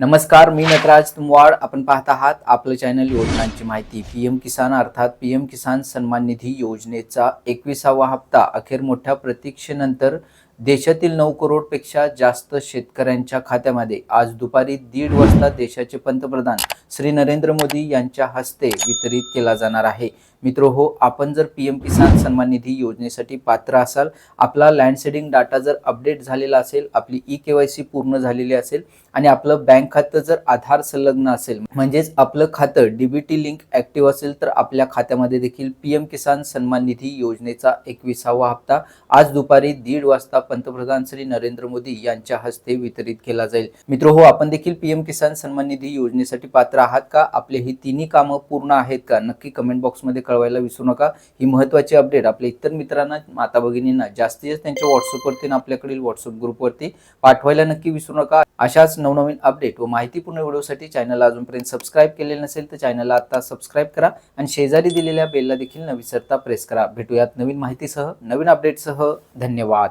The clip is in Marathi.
नमस्कार मी नटराज तुमवाड. आपण पाहत आहात आपलं चॅनल योजनांची माहिती. पीएम किसान अर्थात पीएम किसान सन्मान निधी योजनेचा एकविसावा हप्ता अखेर मोठ्या प्रतीक्षेनंतर देशातील नऊ करोडपेक्षा जास्त शेतकऱ्यांच्या खात्यामध्ये. आज दुपारी दीड वाजता देशाचे पंतप्रधान श्री नरेंद्र मोदी यांच्या हस्ते वितरित केला जाणार आहे. मित्र हो आपण जर पी एम किसान सन्मान निधी योजनेसाठी पात्र असाल आपला लँडसेडिंग डाटा जर अपडेट झालेला असेल आपली ई के वाय सी पूर्ण झालेली असेल आणि आपलं बँक खातं जर आधार संलग्न असेल म्हणजेच आपलं खातं डीबीटी लिंक ऍक्टिव्ह असेल तर आपल्या खात्यामध्ये देखील पी एम किसान सन्मान निधी योजनेचा एकविसावा हप्ता आज दुपारी दीड वाजता पंतप्रधान श्री नरेंद्र मोदी यांच्या हस्ते वितरित केला जाईल. मित्र हो आपण देखील पी एम किसान सन्मान निधी योजनेसाठी पात्र आहात का? आपले ही तिन्ही कामं पूर्ण आहेत का? नक्की कमेंट बॉक्समध्ये कळवायला विसरू नका. ही महत्त्वाची अपडेट आपल्या इतर मित्रांना माता भगिनींना जास्तीत जास्त त्यांच्या व्हॉट्सअपवरती आपल्याकडील व्हॉट्सअप ग्रुपवरती पाठवायला नक्की विसरू नका. अशाच नवनवीन अपडेट व माहितीपूर्ण व्हिडिओसाठी चॅनलला अजूनपर्यंत सबस्क्राईब केलेलं नसेल तर चॅनलला आता सबस्क्राईब करा आणि शेजारी दिलेल्या बेलला देखील न विसरता प्रेस करा. भेटूयात नवीन माहितीसह नवीन अपडेटसह धन्यवाद.